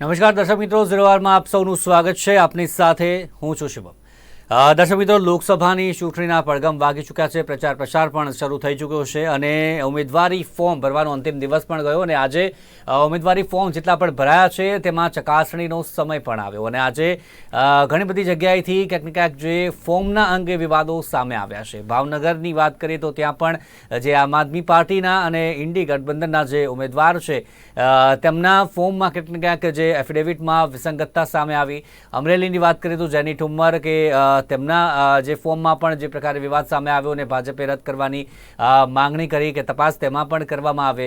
નમસ્કાર, દર્શક મિત્રો. ઝીરોવારમાં આપ સૌનું સ્વાગત છે. આપની સાથે હું છું શુભમ. દર્શક મિત્રો, લોકસભાની ચૂંટણીના પડગમ વાગી ચૂક્યા છે. પ્રચાર પ્રસાર પણ શરૂ થઈ ચૂક્યો છે અને ઉમેદવારી ફોર્મ ભરવાનો અંતિમ દિવસ પણ ગયો અને આજે ઉમેદવારી ફોર્મ જેટલા પણ ભરાયા છે, તેમાં ચકાસણીનો સમય પણ આવ્યો અને આજે ઘણી બધી જગ્યાએથી ક્યાંક ને ક્યાંક જે ફોર્મના અંગે વિવાદો સામે આવ્યા છે. ભાવનગરની વાત કરીએ તો ત્યાં પણ જે આમ આદમી પાર્ટીના અને ઇન્ડી ગઠબંધનના જે ઉમેદવાર છે તેમના ફોર્મમાં ક્યાંક ને ક્યાંક જે એફિડેવિટમાં વિસંગતતા સામે આવી. અમરેલીની વાત કરીએ તો જેની ઠુમ્મર કે તેમના જે ફોર્મમાં પણ જે પ્રકારે વિવાદ સામે આવ્યો અને ભાજપે રદ કરવાની માંગણી કરી કે તપાસ તેમાં પણ કરવામાં આવે.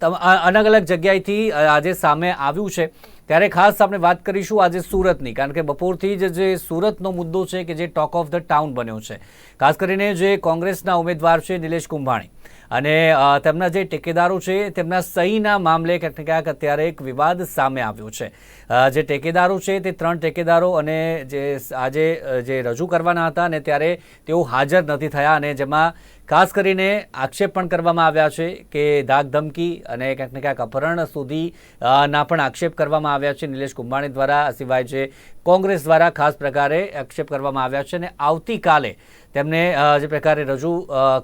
અલગ અલગ જગ્યાએથી આજે સામે આવ્યું છે. ત્યારે ખાસ આપણે વાત કરીશું આજે સુરતની, કારણ કે બપોરથી જ જે સુરતનો મુદ્દો છે કે જે ટોક ઓફ ધ ટાઉન બન્યો છે. ખાસ કરીને જે કોંગ્રેસના ઉમેદવાર છે નિલેશ કુંભાણી. અને તેમના જે ટેકેદારો છે, તેમના સહીના મામલે ક્યાંક ને ક્યાંક અત્યારે એક વિવાદ સામે આવ્યો છે. જે ટેકેદારો છે તે ત્રણ ટેકેદારો અને જે આજે જે રજૂ કરવાના હતા અને ત્યારે તેઓ હાજર નથી થયા અને જેમાં ખાસ કરીને આક્ષેપ પણ કરવામાં આવ્યા છે કે ધાક ધમકી અને ક્યાંક ને ક્યાંક અપહરણ સુધી ના પણ આક્ષેપ કરવામાં આવ્યા છે. નિલેશ કુંભાણી દ્વારા સિવાય જે કોંગ્રેસ દ્વારા ખાસ પ્રકારે આક્ષેપ કરવામાં આવ્યા છે અને આવતીકાલે તેમને જે પ્રકારે રજૂ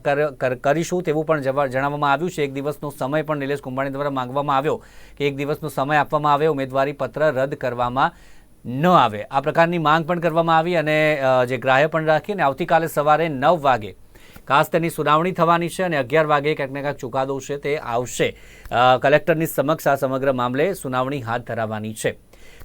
કર- કર- કરીશું તેવું પણ જણાવવામાં આવ્યું છે. એક દિવસનો સમય પણ નિલેશ કુંભાણી દ્વારા માંગવામાં આવ્યો કે એક દિવસનો સમય આપવામાં આવે, ઉમેદવારી પત્ર રદ કરવામાં ન આવે. આ પ્રકારની માંગ પણ કરવામાં આવી અને જે ગ્રાહ્ય પણ રાખી અને આવતીકાલે સવારે નવ વાગે ખાસ તેની સુનાવણી થવાની છે અને અગિયાર વાગે ક્યાંક ને ક્યાંક ચુકાદો છે તે આવશે. કલેક્ટરની સમક્ષ આ સમગ્ર મામલે સુનાવણી હાથ ધરાવવાની છે.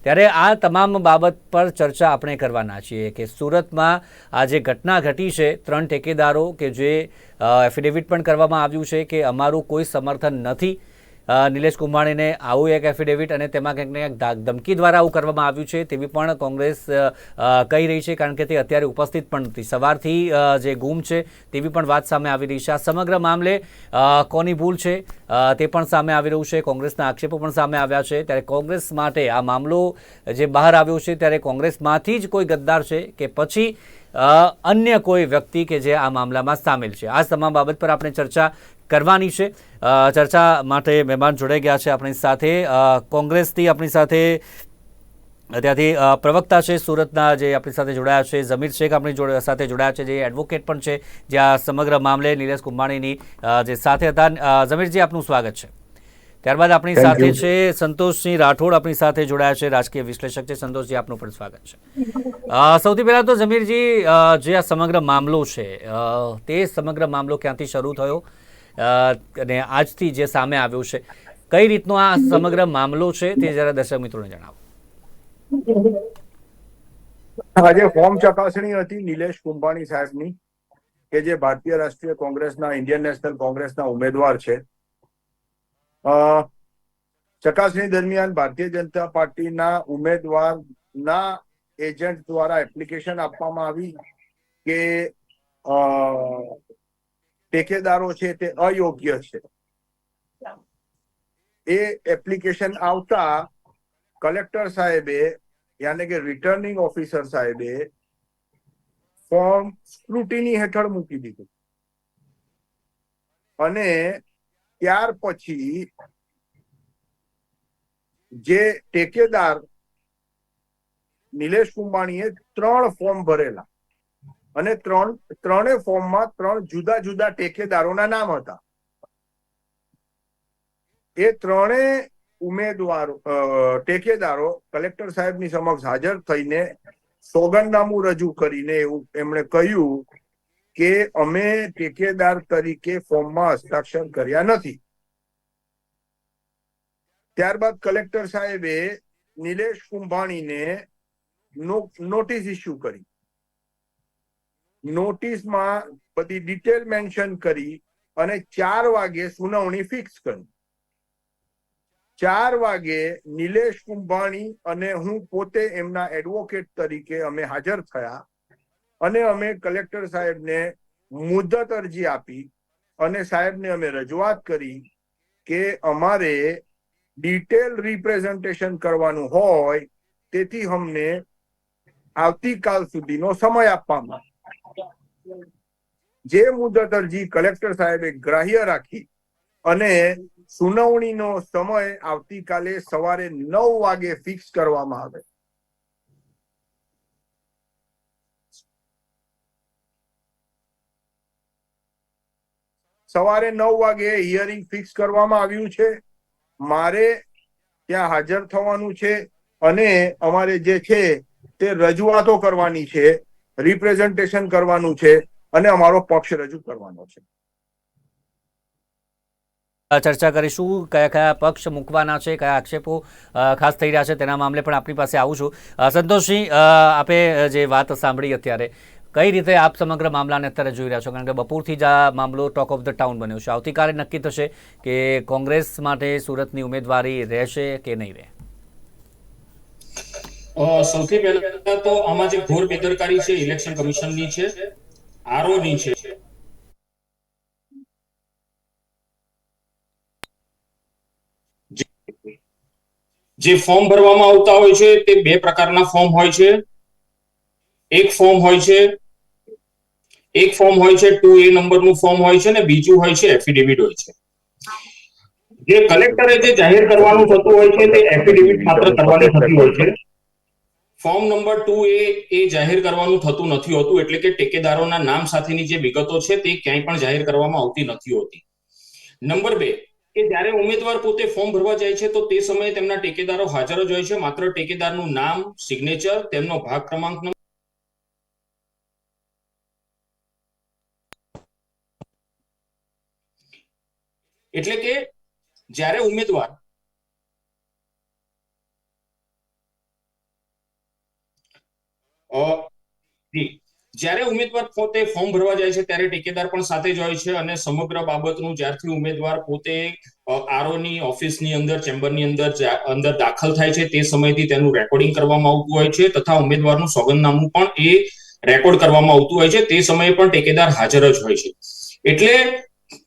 ત્યારે આ તમામ બાબત પર ચર્ચા આપણે કરવાના છીએ કે સુરતમાં આ જે ઘટના ઘટી છે, ત્રણ ઠેકેદારો કે જે એફિડેવિટ પણ કરવામાં આવ્યું છે કે અમારું કોઈ સમર્થન નથી. નિલેશ કુંભાણીને આવું એક એફિડેવિટ અને તેમાં કંઈક ને કંઈક ધમકી દ્વારા આવું કરવામાં આવ્યું છે, તેવી પણ કોંગ્રેસ કહી રહી છે, કારણ કે તે અત્યારે ઉપસ્થિત પણ નથી. સવારથી જે ગુમ છે, તેવી પણ વાત સામે આવી રહી છે. આ સમગ્ર મામલે કોની ભૂલ છે તે પણ સામે આવી રહ્યું છે. કોંગ્રેસના આક્ષેપો પણ સામે આવ્યા છે. ત્યારે કોંગ્રેસ માટે આ મામલો જે બહાર આવ્યો છે, ત્યારે કોંગ્રેસમાંથી જ કોઈ ગદ્દાર છે કે પછી અન્ય કોઈ વ્યક્તિ કે જે આ મામલામાં સામેલ છે. આ તમામ બાબત પર આપણે ચર્ચા કરવાની છે. ચર્ચા માટે મહેમાન જોડાઈ ગયા છે આપણી સાથે. કોંગ્રેસથી આપણી સાથે, ત્યાંથી પ્રવક્તા છે સુરતના જે આપણી સાથે જોડાયા છે. જમીર શેખ આપણી સાથે જોડાયા છે. જે એડવોકેટ પણ છે. જે આ સમગ્ર મામલે નિલેશ કુંભાણીની જે સાથે હતા. જમીરજી આપનું સ્વાગત છે. ત્યારબાદ આપણી સાથે. છે સંતોષસિંહ રાઠોડ આપણી સાથે જોડાયા છે રાજકીય વિશ્લેષક છે. સંતોષજી આપનું પણ સ્વાગત છે. સૌથી પહેલા તો જમીરજી જે આ સમગ્ર મામલો છે તે સમગ્ર મામલો ક્યાંથી શરૂ થયો? અને આજથી જે સામે આવ્યો છે કઈ રીતનો આ સમગ્ર મામલો છે તે જરા દર્શક મિત્રોને જણાવો. આજે ફોર્મ ચકાસણી હતી નિલેશ કુંભાણી સાહેબની કે જે ભારતીય રાષ્ટ્રીય કોંગ્રેસના ઇન્ડિયન નેશનલ કોંગ્રેસના ઉમેદવાર છે. ચકાસણી દરમિયાન ભારતીય જનતા પાર્ટીના ઉમેદવારના એજન્ટ દ્વારા એપ્લિકેશન આપવામાં આવી કે ટેકેદારો છે તે અયોગ્ય છે. એ એપ્લિકેશન આવતા કલેક્ટર સાહેબે યાને કે રિટર્નિંગ ઓફિસર સાહેબે ફોર્મ સ્ક્રુટિની હેઠળ મૂકી દીધું. અને ત્યાર પછી જે ટેકેદાર નિલેશ કુંભાણીએ ત્રણ ફોર્મ ભરેલા. અને ત્રણ ત્રણે ફોર્મમાં ત્રણ જુદા જુદા ટેકેદારોના નામ હતા. એ ત્રણે ઉમેદવારો ટેકેદારો કલેક્ટર સાહેબની સમક્ષ હાજર થઈને સોગંદનામું રજૂ કરીને એવું એમણે કહ્યું કે અમે ટેકેદાર તરીકે ફોર્મમાં હસ્તાક્ષર કર્યા નથી. ત્યારબાદ કલેક્ટર સાહેબે નિલેશ કુંભાણીને નોટિસ ઇસ્યુ કરી. નોટિસમાં બધી ડિટેલ મેન્શન કરી અને ચાર વાગે સુનાવણી ફિક્સ કરી. ચાર વાગે નિલેશ કુંભાણી અને હું પોતે એમના એડવોકેટ તરીકે અમે હાજર થયા. અને અમે કલેક્ટર સાહેબને મુદત અરજી આપી અને સાહેબને અમે રજૂઆત કરી કે અમારે ડિટેલ રિપ્રેઝન્ટેશન કરવાનું હોય, તેથી અમને આવતીકાલ સુધીનો સમય આપવામાં જે મુદત અરજી કલેક્ટર સાહેબે ગ્રાહ્ય રાખી અને સુનાવણીનો સમય આવતીકાલે સવારે નવ વાગે ફિક્સ કરવામાં આવે. સવારે નવ વાગે હિયરિંગ ફિક્સ કરવામાં આવ્યું છે. મારે ત્યાં હાજર થવાનું છે અને અમારે જે છે તે રજૂઆતો કરવાની છે રિપ્રેઝન્ટેશન કરવાનું છે અને અમારો પક્ષ રજૂ કરવાનો છે. ચર્ચા કરીશું કયા કયા પક્ષ મૂકવાના છે, કયા આક્ષેપો ખાસ થઈ રહ્યા છે તેના મામલે પણ આપણી પાસે આવું છું. સંતોષસિંહ આપે જે વાત સાંભળી અત્યારે કઈ રીતે આપ સમગ્ર મામલાને અત્યારે જોઈ રહ્યા છો? કારણ કે બપોરથી જ આ મામલો ટોક ઓફ ધ ટાઉન બન્યો છે. આવતીકાલે નક્કી થશે કે કોંગ્રેસ માટે સુરતની ઉમેદવારી રહેશે કે નહીં રહે? સૌથી પહેલા તો આમાં જે ઘોર બેદરકારી છે ઇલેક્શન કમિશનની છે, આરોની છે. જે- ફોર્મ ભરવામાં આવતા હોય છે, તે બે પ્રકારના ફોર્મ હોય છે. એક ફોર્મ હોય છે, એક ફોર્મ હોય છે ટુ એ નંબરનું ફોર્મ હોય છે ને બીજું હોય છે એફિડેવિટ હોય છે. જે કલેક્ટરે જે જાહેર કરવાનું થતું હોય છે તે એફિડેવિટ માત્ર કરવાની થતી હોય છે. ફોર્મ નંબર ટુ એ એ જાહેર કરવાનું થતું નથી હોતું, એટલે કે ટેકેદારોના નામ સાથેની જે વિગતો છે તે ક્યાંય પણ જાહેર કરવામાં આવતી નથી હોતી. નંબર બે, કે જ્યારે ઉમેદવાર પોતે ફોર્મ ભરવા જાય છે, તો તે સમયે તેમના ટેકેદારો હાજર જ હોય છે. માત્ર ટેકેદારનું નામ સિગ્નેચર તેમનો ભાગ ક્રમાંક એટલે કે જ્યારે ઉમેદવાર જ્યારે ઉમેદવાર પોતે ફોર્મ ભરવા જાય છે, ત્યારે ટેકેદાર પણ સાથે જ હોય છે અને સમગ્ર બાબતનું જ્યારથી ઉમેદવાર પોતે આરોની ઓફિસની અંદર, ચેમ્બરની અંદર અંદર દાખલ થાય છે, તે સમયથી તેનું રેકોર્ડિંગ કરવામાં આવતું હોય છે તથા ઉમેદવારનું સોગંદનામું પણ એ રેકોર્ડ કરવામાં આવતું હોય છે, તે સમયે પણ ટેકેદાર હાજર જ હોય છે. એટલે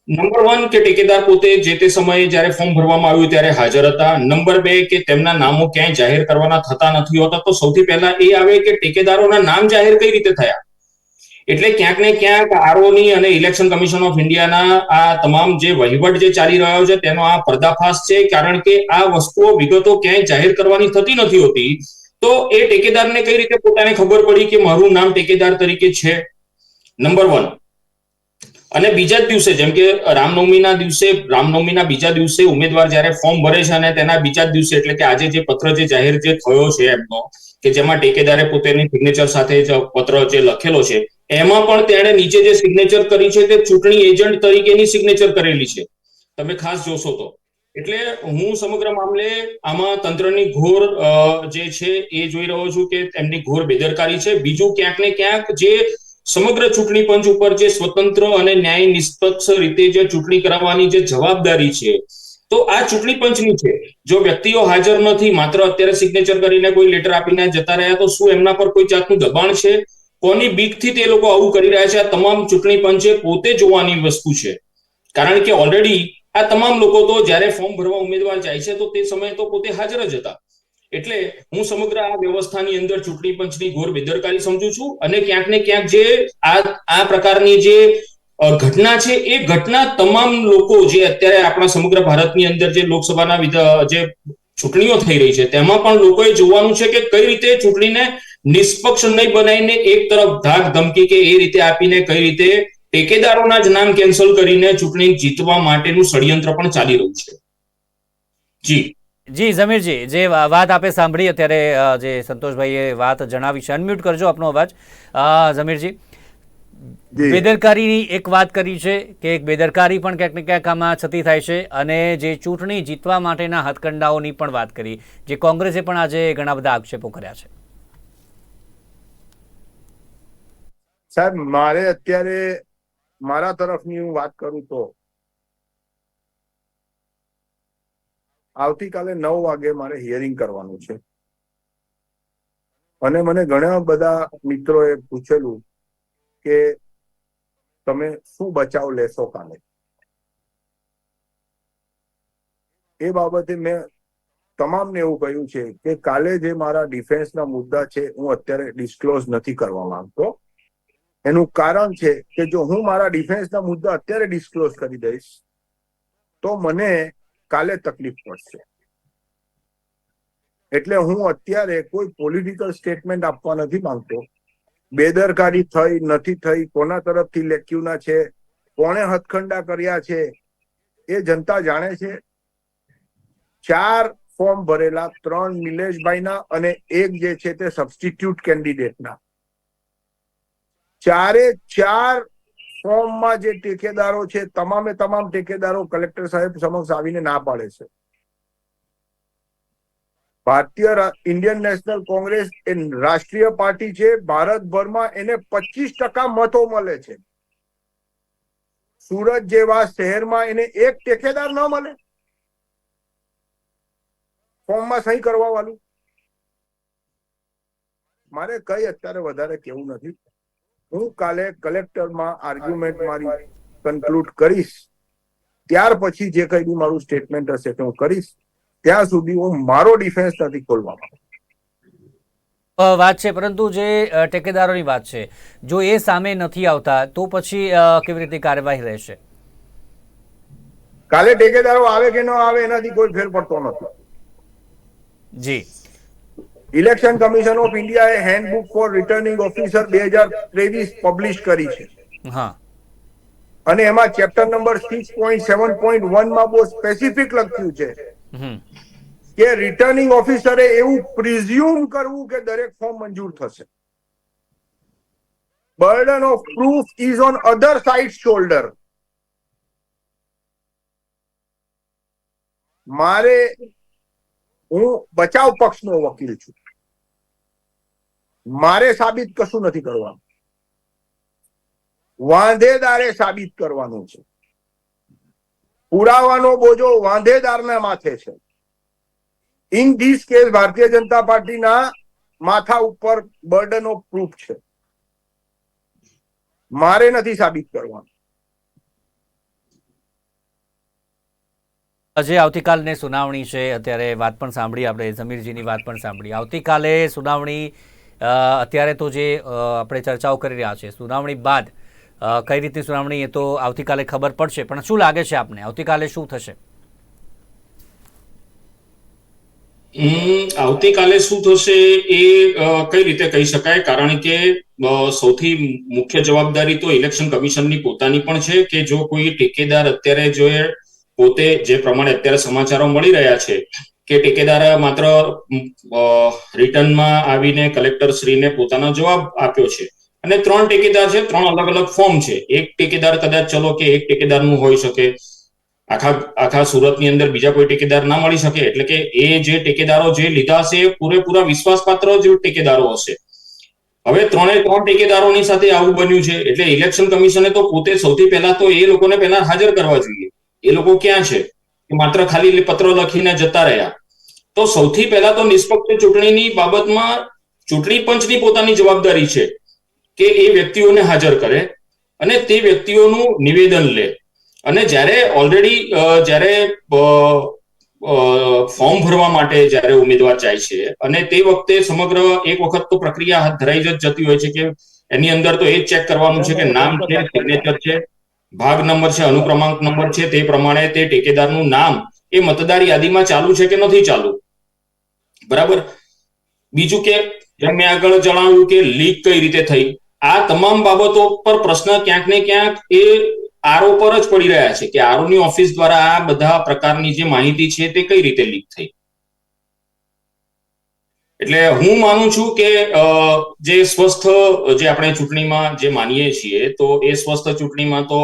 નંબર વન કે ટેકેદાર પોતે જે તે સમયે જ્યારે ફોર્મ ભરવામાં આવ્યું ત્યારે હાજર હતા. નંબર બે કે તેમના નામો ક્યાંય જાહેર કરવાના થતા નથી હોતા. તો સૌથી પહેલા એ આવે કે ટેકેદારોના નામ જાહેર કઈ રીતે થયા? એટલે ક્યાંક ને ક્યાંક આરઓની અને ઇલેક્શન કમિશન ઓફ ઇન્ડિયાના આ તમામ જે વહીવટ જે ચાલી રહ્યો છે તેનો આ પર્દાફાશ છે. કારણ કે આ વસ્તુઓ, વિગતો ક્યાંય જાહેર કરવાની થતી નથી હોતી. તો એ ટેકેદારને કઈ રીતે પોતાને ખબર પડી કે મારું નામ ટેકેદાર તરીકે છે? નંબર વન અને બીજા જ દિવસે, જેમ કે રામનવમીના દિવસે, રામનવમીના બીજા દિવસે ઉમેદવાર જ્યારે ફોર્મ ભરે છે અને તેના બીજા જ દિવસે, એટલે કે આજે જે પત્ર જે જાહેર જે થયો છે એમનો, કે જેમાં ટેકેદારે પોતાની સિગ્નેચર સાથે જ પત્ર જે લખેલો છે, એમાં પણ તેણે નીચે જે સિગ્નેચર કરી છે તે ચૂંટણી એજન્ટ તરીકેની સિગ્નેચર કરેલી છે. તમે ખાસ જોશો તો. એટલે હું સમગ્ર મામલે આમાં તંત્રની ઘોર જે છે એ જોઈ રહ્યો છું કે એમની ઘોર બેદરકારી છે. બીજું ક્યાંક ને ક્યાંક જે સમગ્ર ચૂંટણી પંચ ઉપર જે સ્વતંત્ર અને ન્યાય નિષ્પક્ષ રીતે જે ચૂંટણી કરાવવાની જે જવાબદારી છે, તો આ ચૂંટણી પંચની છે. જો વ્યક્તિઓ હાજર નથી, માત્ર અત્યારે સિગ્નેચર કરીને કોઈ લેટર આપીને જતા રહ્યા, તો શું એમના પર કોઈ જાતનું દબાણ છે? કોની બીકથી તે લોકો આવું કરી રહ્યા છે? આ તમામ ચૂંટણી પંચે પોતે જોવાની વસ્તુ છે. કારણ કે ઓલરેડી આ તમામ લોકો તો જ્યારે ફોર્મ ભરવા ઉમેદવાર જાય છે, તો તે સમયે તો પોતે હાજર જ હતા. એટલે હું સમગ્ર આ વ્યવસ્થાની અંદર ચૂંટણી પંચની ઘોર બેદરકારી સમજુ છું અને ક્યાંક ને ક્યાંક જે આ આ પ્રકારની જે ઘટના છે એ ઘટના તમામ લોકો જે અત્યારે આપણા સમગ્ર ભારતની અંદર જે લોકસભાના જે ચૂંટણીઓ થઈ રહી છે, તેમાં પણ લોકોએ જોવાનું છે કે કઈ રીતે ચૂંટણીને નિષ્પક્ષ નહીં બનાવીને એક તરફ ધાક ધમકી કે એ રીતે આપીને કઈ રીતે ટેકેદારોના જ નામ કેન્સલ કરીને ચૂંટણી જીતવા માટેનું ષડયંત્ર પણ ચાલી રહ્યું છે. જી. જી જમીરજી જે વાત આપે સાંભળી અત્યારે જે સંતોષભાઈએ વાત જણાવી છે અનમ્યુટ કરજો આપનો અવાજ. જમીરજી બેદરકારીની એક વાત કરી છે કે એક બેદરકારી પણ ક્યાંક ને ક્યાંક આમાં છતી થાય છે અને જે ચૂંટણી જીતવા માટેના હાથકંડાઓની પણ વાત કરી જે કોંગ્રેસે પણ આજે ઘણા બધા આક્ષેપો કર્યા છે. સાહેબ મારે અત્યારે મારા તરફની હું વાત કરું તો આવતીકાલે નવ વાગે મારે હિયરિંગ કરવાનું છે. અને મને ઘણા બધા મિત્રોએ પૂછેલું કે તમે શું બચાવ લેશો કાલે? એ બાબતે મેં તમામને એવું કહ્યું છે કે કાલે જે મારા ડિફેન્સના મુદ્દા છે, હું અત્યારે ડિસ્ક્લોઝ નથી કરવા માંગતો. એનું કારણ છે કે જો હું મારા ડિફેન્સના મુદ્દા અત્યારે ડિસ્ક્લોઝ કરી દઈશ, તો મને કાલે તકલીફ પડશે. એટલે હું અત્યારે કોઈ પોલિટિકલ સ્ટેટમેન્ટ આપવા નથી માંગતો. બેદરકારી થઈ, નથી થઈ, કોના તરફથી લેક્યુના છે, કોણે હથખંડા કર્યા છે, એ જનતા જાણે છે. ચાર ફોર્મ ભરેલા ત્રણ નિલેશભાઈના અને એક જે છે તે સબસ્ટિટ્યુટ કેન્ડિડેટના ચારે ચાર ફોર્મમાં જે ટેકેદારો છે, તમામે તમામ ટેકેદારો કલેક્ટર સાહેબ સમક્ષ આવીને ના પાડે છે. ભારતીય ઇન્ડિયન નેશનલ કોંગ્રેસ એ રાષ્ટ્રીય પાર્ટી છે, ભારતભરમાં એને પચીસ ટકા મતો મળે છે. સુરત જેવા શહેરમાં એને એક ટેકેદાર ન મળે. ફોર્મમાં સહી કરવા વાળું મારે કઈ અત્યારે વધારે કેવું નથી. હું કાલે કલેક્ટરમાં આર્ગ્યુમેન્ટ મારી કન્ક્લુડ કરીશ. ત્યાર પછી જે કઈ બી મારું સ્ટેટમેન્ટ હશે તે હું કરીશ. ત્યાં સુધી હું મારો ડિફેન્સ નથી ખોલવા વાત છે પરંતુ જે ટેકેદારોની વાત છે જો એ સામે નથી આવતા તો પછી કેવી રીતે કાર્યવાહી રહેશે? કાલે ટેકેદારો આવે કે ન આવે એનાથી કોઈ ફેર પડતો નથી. જી. ઇલેક્શન કમિશન ઓફ ઇન્ડિયાએ હેન્ડબુક ફોર રિટર્નિંગ ઓફિસર બે હજાર ત્રેવીસ પબ્લિશ કરી છે. હા. અને એમાં chapter number six point seven point વનમાં બહુ સ્પેસિફિક લખ્યું છે કે રિટર્નિંગ ઓફિસરે એવું પ્રિઝ્યુમ કરવું કે દરેક ફોર્મ મંજૂર થશે. Burden of proof is on other side shoulder મારે હું બચાવ પક્ષનો વકીલ છું. મારે સાબિત કશું નથી કરવાનું. વાંધેદારે સાબિત કરવાનું છે. પુરાવાનો બોજો વાંધેદારના માથે છે. In this case Bharatiya Janata પાર્ટીના માથા ઉપર બર્ડન ઓફ પ્રૂફ છે. મારે નથી સાબિત કરવાનું. આજે આવતીકાલની સુનાવણી છે. અત્યારે વાત પણ સાંભળી, આપણે સમીરજીની વાત પણ સાંભળી. આવતીકાલે સુનાવણી અત્યારે તો જે આપણે ચર્ચાઓ કરી રહ્યા છે સુનાવણી બાદ કઈ રીતની સુનાવણી એ તો આવતીકાલે ખબર પડશે, પણ શું લાગે છે આપને? આવતીકાલે શું થશે? આવતીકાલે શું થશે એ કઈ રીતે કહી શકાય? કારણ કે સૌથી મુખ્ય જવાબદારી તો ઇલેક્શન કમિશનની પોતાની પણ છે કે જો કોઈ ટેકેદાર અત્યારે જો પોતે જે પ્રમાણે અત્યારે સમાચારો મળી રહ્યા છે કે ટેકેદારે માત્ર રિટર્નમાં આવીને કલેક્ટર શ્રીને પોતાનો જવાબ આપ્યો છે. અને ત્રણ ટેકેદાર છે, ત્રણ અલગ અલગ ફોર્મ છે. એક ટેકેદાર કદાચ, ચલો કે એક ટેકેદારનું હોઈ શકે. આખા આખા સુરતની અંદર બીજા કોઈ ટેકેદાર ના મળી શકે. એટલે કે એ જે ટેકેદારો જે લીધા હશે, એ પૂરેપૂરા વિશ્વાસપાત્ર જ ટેકેદારો હશે. હવે ત્રણે ત્રણ ટેકેદારોની સાથે આવું બન્યું છે. એટલે ઇલેક્શન કમિશને તો પોતે સૌથી પહેલા તો એ લોકોને પહેલા હાજર કરવા જોઈએ. એ લોકો ક્યાં છે? માત્ર ખાલી પત્રો લખીને જતા રહ્યા. તો સૌથી પહેલા તો નિષ્પક્ષ ચૂંટણીની બાબતમાં ચૂંટણી પંચની પોતાની જવાબદારી છે કે એ વ્યક્તિઓને હાજર કરે અને તે વ્યક્તિઓનું નિવેદન લે. અને જ્યારે ઓલરેડી જ્યારે ફોર્મ ભરવા માટે જ્યારે ઉમેદવાર જાય છે અને તે વખતે સમગ્ર એક વખત તો પ્રક્રિયા હાથ ધરાઈ જ જતી હોય છે કે એની અંદર તો એ ચેક કરવાનું છે કે નામ છે સિગ્નેચર છે. ભાગ નંબર છે, અનુક્રમાંક નંબર છે, તે પ્રમાણે તે ટેકેદારનું નામ એ મતદાર યાદીમાં ચાલુ છે કે નથી ચાલુ? બરાબર? બીજું કે મેં આગળ જણાવ્યું કે લીક કઈ રીતે થઈ? આ તમામ બાબતો પર પ્રશ્ન ક્યાંક ને ક્યાંક એ આરો પર જ પડી રહ્યા છે કે આરોની ઓફિસ દ્વારા આ બધા પ્રકારની જે માહિતી છે તે કઈ રીતે લીક થઈ? એટલે હું માનું છું કે જે સ્વસ્થ, જે આપણે ચૂંટણીમાં જે માનીએ છીએ, તો એ સ્વસ્થ ચૂંટણીમાં તો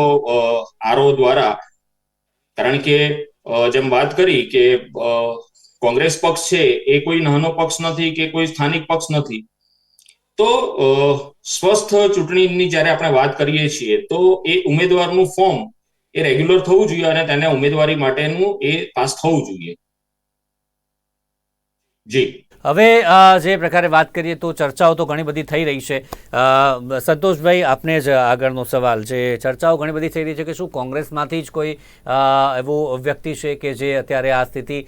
આરો દ્વારા, કારણ કે જેમ વાત કરી કે કોંગ્રેસ પક્ષ છે, એ કોઈ નાનો પક્ષ નથી કે કોઈ સ્થાનિક પક્ષ નથી. તો સ્વસ્થ ચૂંટણીની જ્યારે આપણે વાત કરીએ છીએ, તો એ ઉમેદવારનું ફોર્મ એ રેગ્યુલર થવું જોઈએ અને તેને ઉમેદવારી માટેનું એ પાસ થવું જોઈએ. જી. હવે જે પ્રકારે વાત કરીએ તો ચર્ચાઓ તો ઘણી બધી થઈ રહી છે. સંતોષભાઈ, આપને જ આગળનો સવાલ જે ચર્ચાઓ ઘણી બધી થઈ રહી છે કે શું કોંગ્રેસમાંથી જ કોઈ એવો વ્યક્તિ છે કે જે અત્યારે આ સ્થિતિ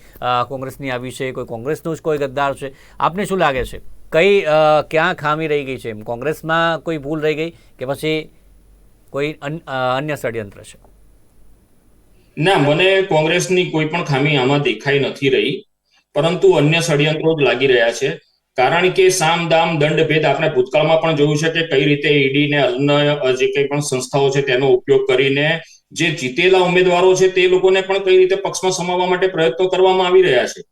કોંગ્રેસની આવી છે? કોઈ કોંગ્રેસનું જ કોઈ ગદ્દાર છે? આપને શું લાગે છે? કઈ ક્યાં ખામી રહી ગઈ છે? કોંગ્રેસમાં કોઈ ભૂલ રહી ગઈ કે પછી કોઈ અન- અન્ય ષડયંત્ર છે? ના, મને કોંગ્રેસની કોઈ પણ ખામી આમાં દેખાઈ નથી રહી. પરંતુ અન્ય ષડયંત્રો જ લાગી રહ્યા છે. કારણ કે સામ, દામ, દંડ, ભેદ આપણે ભૂતકાળમાં પણ જોયું છે કે કઈ રીતે ઈડી ને અન્ય જે કંઈ પણ સંસ્થાઓ છે તેનો ઉપયોગ કરીને જે જીતેલા ઉમેદવારો છે તે લોકોને પણ કઈ રીતે પક્ષમાં સમાવવા માટે પ્રયત્નો કરવામાં આવી રહ્યા છે.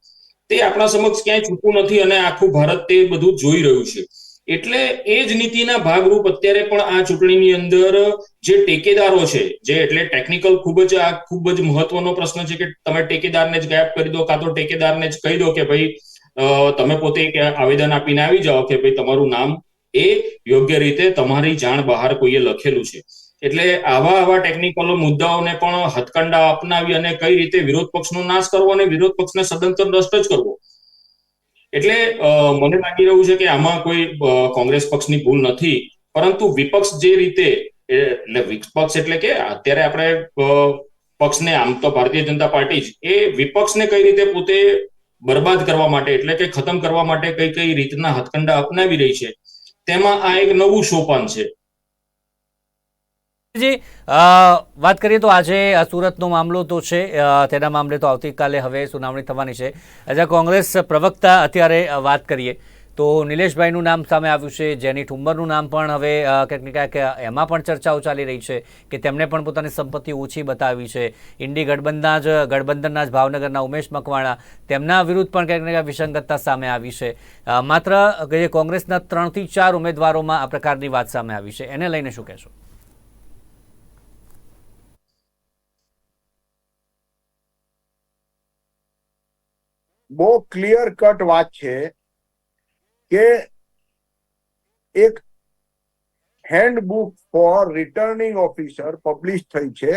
તે આપણા સમક્ષ ક્યાંય છૂટું નથી અને આખું ભારત તે બધું જોઈ રહ્યું છે. એટલે એ જ નીતિના ભાગરૂપ અત્યારે પણ આ ચૂંટણીની અંદર જે ટેકેદારો છે, જે એટલે ટેકનિકલ ખૂબ જ આ ખૂબ જ મહત્વનો પ્રશ્ન છે કે તમે ટેકેદારને જ ગાયબ કરી દો, કાં તો ટેકેદારને જ કહી દો કે ભાઈ તમે પોતે એક આવેદન આપીને આવી જાઓ કે ભાઈ તમારું નામ એ યોગ્ય રીતે તમારી જાણ બહાર કોઈએ લખેલું છે. એટલે આવા આવા ટેકનિકલ મુદ્દાઓને પણ હથકંડા અપનાવી અને કઈ રીતે વિરોધ પક્ષનો નાશ કરવો અને વિરોધ પક્ષને સદંતર નષ્ટ જ કરવો એટલે મને લાગી રહ્યું છે કે આમાં કોઈ કોંગ્રેસ પક્ષની ભૂલ નથી. પરંતુ વિપક્ષ જે રીતે એટલે વિપક્ષ એટલે કે અત્યારે આપણે પક્ષને આમ તો ભારતીય જનતા પાર્ટી જ, એ વિપક્ષને કઈ રીતે પોતે બરબાદ કરવા માટે, એટલે કે ખતમ કરવા માટે કઈ કઈ રીતના હથકંડા અપનાવી રહી છે, તેમાં આ એક નવું સોપાન છે. જી વાત કરીએ તો આજે સુરતનો મામલો તો છે તેના મામલે તો આવતીકાલે હવે સુનાવણી થવાની છે. આજે કોંગ્રેસ પ્રવક્તા અત્યારે વાત કરીએ તો નિલેશભાઈનું નામ સામે આવ્યું છે, જેની ઠુંબરનું નામ પણ હવે ક્યાંક ને ક્યાંક એમાં પણ ચર્ચાઓ ચાલી રહી છે કે તેમણે પણ પોતાની સંપત્તિ ઓછી બતાવી છે. ઇન્ડી ગઠબંધનના જ ગઠબંધનના જ ભાવનગરના ઉમેશ મકવાણા તેમના વિરુદ્ધ પણ ક્યાંક ને ક્યાંક વિસંગતતા સામે આવી છે. માત્ર, જે કોંગ્રેસના ત્રણથી ચાર ઉમેદવારોમાં આ પ્રકારની વાત સામે આવી છે. એને લઈને શું કહેશો? બહુ ક્લિયર કટ વાત છે કે એક handbook for returning officer publish થઈ છે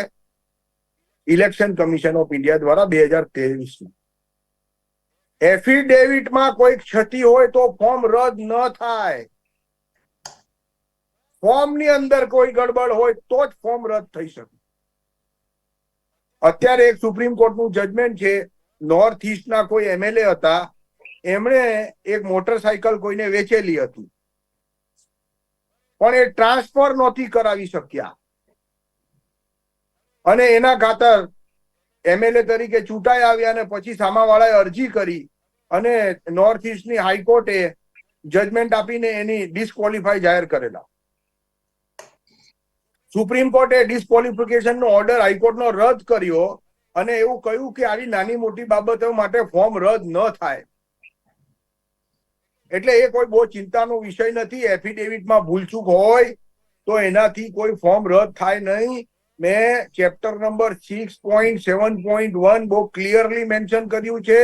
ઇલેક્શન કમિશન ઓફ ઇન્ડિયા દ્વારા બે હજાર ત્રેવીસમાં એફિડેવિટમાં કોઈ ક્ષતિ હોય તો ફોર્મ રદ ન થાય. ફોર્મની અંદર કોઈ ગડબડ હોય તો જ ફોર્મ રદ થઈ શકે. અત્યારે એક સુપ્રીમ કોર્ટનું જજમેન્ટ છે નોર્થ ઇસ્ટના કોઈ એમએલએ હતા, એમણે એક મોટરસાયકલ કોઈને વેચેલી હતી. પણ એ ટ્રાન્સફર નહોતી કરાવી શક્યા. અને એના ખાતર એમએલએ તરીકે ચૂંટાઈ આવ્યા અને પછી સામાવાળાએ અરજી કરી અને નોર્થ ઇસ્ટની હાઈકોર્ટે જજમેન્ટ આપીને એની ડિસ્કોલિફાઈ જાહેર કરેલા. સુપ્રીમ કોર્ટે ડિસ્કોલિફિકેશનનો ઓર્ડર હાઈકોર્ટનો રદ કર્યો અને એવું કહ્યું કે આવી નાની મોટી બાબતો માટે ફોર્મ રદ ન થાય. એટલે એ કોઈ બહુ ચિંતાનો વિષય નથી. એફિડેવિટમાં ભૂલચૂક હોય તો એનાથી કોઈ ફોર્મ રદ થાય નહીં. મેં chapter number six point seven point one બહુ ક્લિયરલી મેન્શન કર્યું છે.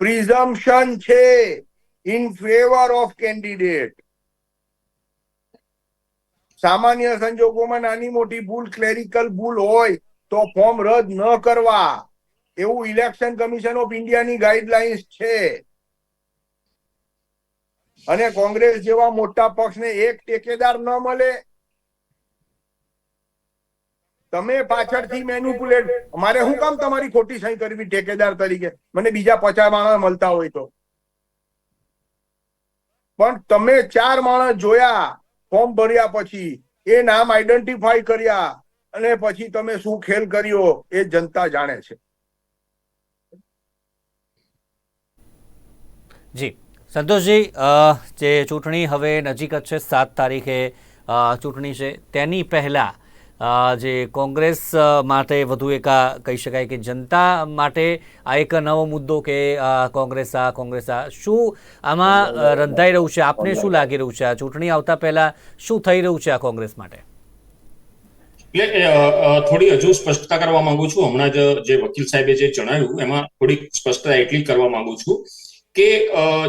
પ્રિઝમ્પશન છે ઇન ફેવર ઓફ કેન્ડિડેટ સામાન્ય સંજોગોમાં નાની મોટી ભૂલ ક્લેરિકલ ભૂલ હોય તો ફોર્મ રદ ન કરવા. એવું ઇલેક્શન કમિશન ઓફ ઇન્ડિયાની ગાઈડલાઇન્સ છે. અને કોંગ્રેસ જેવા મોટા પક્ષને એક ટેકેદાર ન મળે. તમે પાછળથી મેન્યુપ્યુલેટ મારે શું કામ તમારી ખોટી સહી કરવી ટેકેદાર તરીકે? મને બીજા પચાસ માણસ મળતા હોય તો. પણ તમે ચાર માણસ જોયા, ફોર્મ ભર્યા પછી, એ નામ આઈડેન્ટિફાઈ કર્યા અને પછી તમે શું ખેલ કર્યો એ જનતા જાણે છે. જી. સંતોષજી જે ચૂંટણી હવે નજીક જ છે, સાત તારીખે ચૂંટણી છે. તેની પહેલાં જે કોંગ્રેસ માટે વધુ એક કહી શકાય કે જનતા માટે આ એક નવો મુદ્દો કે કોંગ્રેસ આ કોંગ્રેસ આ, શું આમાં રંધાઈ રહ્યું છે? આપને શું લાગી રહ્યું છે આ ચૂંટણી આવતા પહેલાં? શું થઈ રહ્યું છે આ કોંગ્રેસ માટે? એટલે થોડી હજુ સ્પષ્ટતા કરવા માંગુ છું. હમણાં જ જે વકીલ સાહેબે જે જણાવ્યું, એમાં થોડી સ્પષ્ટતા એટલી કરવા માંગુ છું કે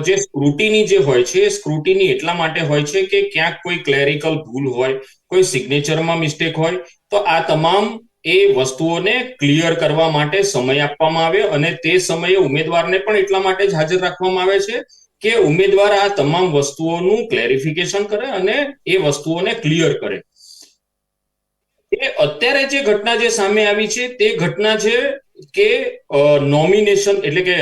જે સ્ક્રુટીની જે હોય છે સ્ક્રુટીની એટલા માટે હોય છે કે ક્યાંક કોઈ ક્લેરિકલ ભૂલ હોય, કોઈ સિગ્નેચરમાં મિસ્ટેક હોય, તો આ તમામ એ વસ્તુઓને ક્લિયર કરવા માટે સમય આપવામાં આવે અને તે સમયે ઉમેદવારને પણ એટલા માટે જ હાજર રાખવામાં આવે છે કે ઉમેદવાર આ તમામ વસ્તુઓનું ક્લેરિફિકેશન કરે અને એ વસ્તુઓને ક્લિયર કરે. અત્યારે જે ઘટના જે સામે આવી છે, તે ઘટના છે કે નોમિનેશન એટલે કે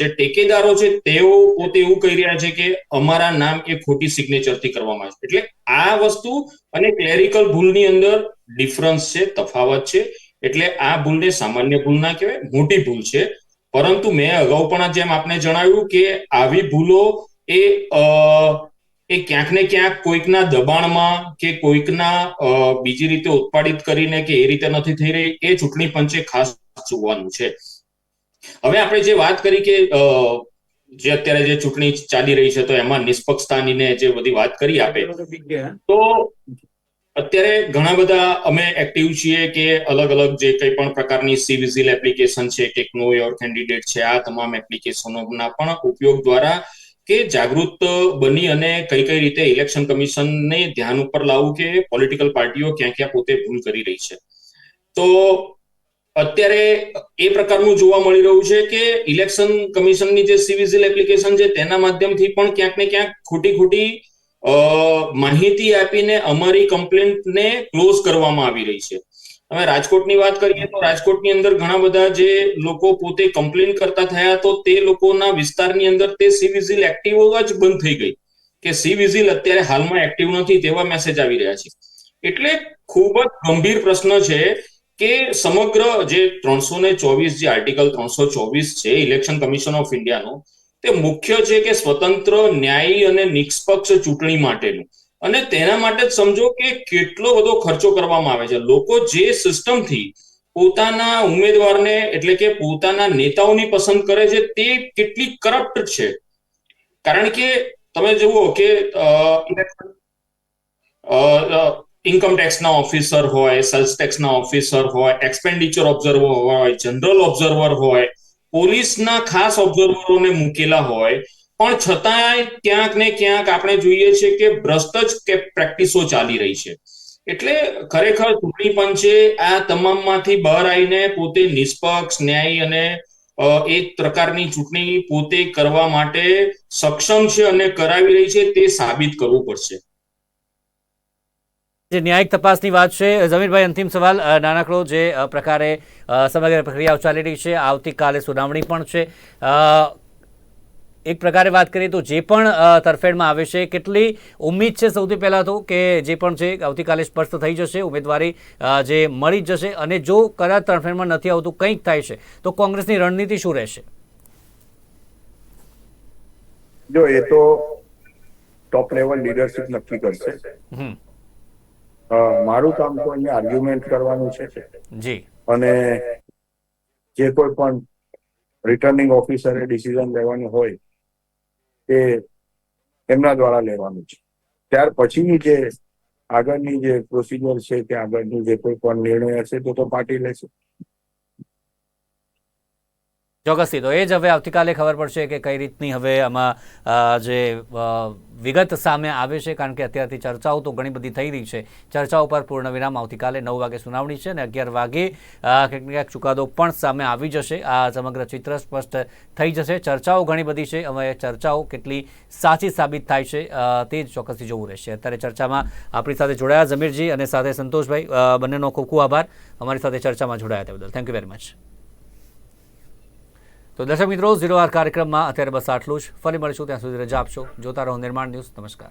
જે ટેકેદારો છે, તેઓ પોતે એવું કહી રહ્યા છે કે અમારા નામ એ ખોટી સિગ્નેચરથી કરવામાં આવે છે. એટલે આ વસ્તુ અને ક્લેરિકલ ભૂલની અંદર ડિફરન્સ છે, તફાવત છે. એટલે આ ભૂલને સામાન્ય ભૂલ ના કહેવાય, મોટી ભૂલ છે. પરંતુ મેં અગાઉ પણ જેમ આપને જણાવ્યું કે આવી ભૂલો એ એ ક્યાંક ને ક્યાંક કોઈકના દબાણમાં કે કોઈકના બીજી રીતે ઉત્પાદિત કરીને કે એ રીતે નથી થઈ રહી એ ચૂંટણી પંચે ખાસ જોવાનું છે. હવે આપણે જે વાત કરી કે જે અત્યારે જે ચૂંટણી ચાલી રહી છે તો એમાં નિષ્પક્ષતાની ને જે બધી વાત કરી આપે તો અત્યારે ઘણા બધા અમે એક્ટિવ છીએ કે અલગ અલગ જે કંઈ પણ પ્રકારની સી વિઝિલ એપ્લિકેશન છે કે નો યોર કેન્ડિડેટ છે આ તમામ એપ્લિકેશનોના પણ ઉપયોગ દ્વારા કે જાગૃત બની અને કઈ કઈ રીતે ઇલેક્શન કમિશનને ધ્યાન ઉપર લાવવું કે પોલિટિકલ પાર્ટીઓ ક્યાં ક્યાં પોતે ભૂલ કરી રહી છે. તો અત્યારે એ પ્રકારનું જોવા મળી રહ્યું છે કે ઇલેક્શન કમિશનની જે સિવિઝિલ એપ્લિકેશન છે તેના માધ્યમથી પણ ક્યાંક ને ક્યાંક ખોટી ખોટી માહિતી આપીને અમારી કમ્પ્લેન્ટને ક્લોઝ કરવામાં આવી રહી છે. હવે રાજકોટની વાત કરીએ તો રાજકોટની અંદર ઘણા બધા જે લોકો પોતે કમ્પ્લેન કરતા થયા તો તે લોકોના વિસ્તારની અંદર તે સી વિઝિલ એક્ટિવ જ બંધ થઈ ગઈ. કે સી વિઝિલ અત્યારે હાલમાં એક્ટિવ નથી તેવા મેસેજ આવી રહ્યા છે. એટલે ખૂબ જ ગંભીર પ્રશ્ન છે કે સમગ્ર જે ત્રણસો ને ચોવીસ જે આર્ટિકલ ત્રણસો ચોવીસ છે ઇલેક્શન કમિશન ઓફ ઇન્ડિયાનો તે મુખ્ય છે કે સ્વતંત્ર ન્યાયી અને નિષ્પક્ષ ચૂંટણી માટેનું. અને તેના માટે જ સમજો કે કેટલો બધો ખર્ચો કરવામાં આવે છે. લોકો જે સિસ્ટમથી પોતાના ઉમેદવારને એટલે કે પોતાના નેતાઓની પસંદ કરે છે, તે કેટલી કરપ્ટ છે. કારણ કે તમે જુઓ કે ઇન્કમ ટેક્સના ઓફિસર હોય સેલ્સ ટેક્સના ઓફિસર હોય એક્સપેન્ડિચર ઓબ્ઝર્વર હોય જનરલ ઓબ્ઝર્વર હોય, પોલીસના ખાસ ઓબ્ઝર્વરોને મૂકેલા હોય પણ છતાંય ક્યાંક ને ક્યાંક આપણે જોઈએ છીએ કે ભ્રષ્ટ જ કે પ્રેક્ટિસો ચાલી રહી છે. એટલે ખરેખર ચૂંટણી પંચે આ તમામમાંથી બહાર આવીને પોતે નિષ્પક્ષ, ન્યાયી અને એક પ્રકારની ચૂંટણી પોતે કરવા માટે સક્ષમ છે અને કરાવી રહી છે તે સાબિત કરવું પડશે. જે ન્યાયિક તપાસની વાત છે, જમીરભાઈ, અંતિમ સવાલ. નાનકડો જે પ્રકારે સમગ્ર પ્રક્રિયાઓ ચાલી રહી છે, આવતીકાલે સુનાવણી પણ છે. એક પ્રકારે વાત કરીએ તો જે પણ તરફેણમાં આવે છે કેટલી ઉમ્મીદ છે સૌથી પહેલાં તો કે જે પણ છે આવતીકાલે સ્પષ્ટ થઈ જશે ઉમેદવારી જે મળી જ જશે અને જો કદાચ તરફેણમાં નથી આવતું કંઈક થાય છે તો કોંગ્રેસની રણનીતિ શું રહેશે? જો એ તો ટોપ લેવલ લીડરશિપ નક્કી કરશે. મારું કામ તો અહીંયા આર્ગ્યુમેન્ટ કરવાનું છે. જી. અને જે કોઈ પણ રિટર્નિંગ ઓફિસરે ડિસિઝન લેવાનું હોય એ એમના દ્વારા લેવાનું છે. ત્યાર પછીની જે આગળની જે પ્રોસિજર છે, કે આગળની જે કોઈ પણ નિર્ણય હશે તો તો પાર્ટી લેશે. ચોક્કસથી. તો એ જ હવે આવતીકાલે ખબર પડશે કે કઈ રીતની હવે આમાં જે વિગત સામે આવે છે, કારણ કે અત્યારથી ચર્ચાઓ તો ઘણી બધી થઈ રહી છે. ચર્ચાઓ પર પૂર્ણ વિરામ આવતીકાલે નવ વાગે સુનાવણી છે અને અગિયાર વાગે કંઈક ક્યાંક ચુકાદો પણ સામે આવી જશે. આ સમગ્ર ચિત્ર સ્પષ્ટ થઈ જશે. ચર્ચાઓ ઘણી બધી છે. હવે ચર્ચાઓ કેટલી સાચી સાબિત થાય છે તે જ ચોક્કસથી જોવું રહેશે. અત્યારે ચર્ચામાં આપણી સાથે જોડાયા જમીરજી અને સાથે સંતોષભાઈ. બંનેનો ખૂબ ખૂબ આભાર. અમારી સાથે ચર્ચામાં જોડાયા તે બદલ. થેન્ક યુ વેરી મચ તો દર્શક મિત્રો, ઝીરો આર કાર્યક્રમમાં અત્યારે બસ આટલું જ. ફરી મળીશું ત્યાં સુધી રજા આપશો. જોતા રહો નિર્માણ ન્યૂઝ. નમસ્કાર.